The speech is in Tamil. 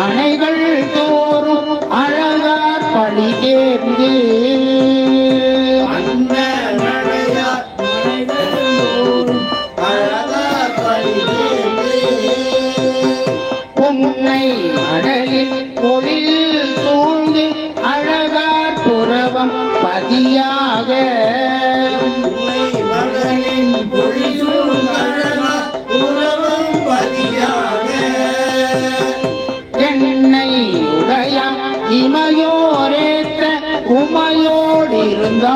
அணைகள் தோறும் அழகார் பழி தேர்ந்து. உன்னை அடலில் பொழில் சூழ்ந்து அழகார் புறவம் பதியாக. உடைய இமையோரேற்ற உமையோடிருந்தானே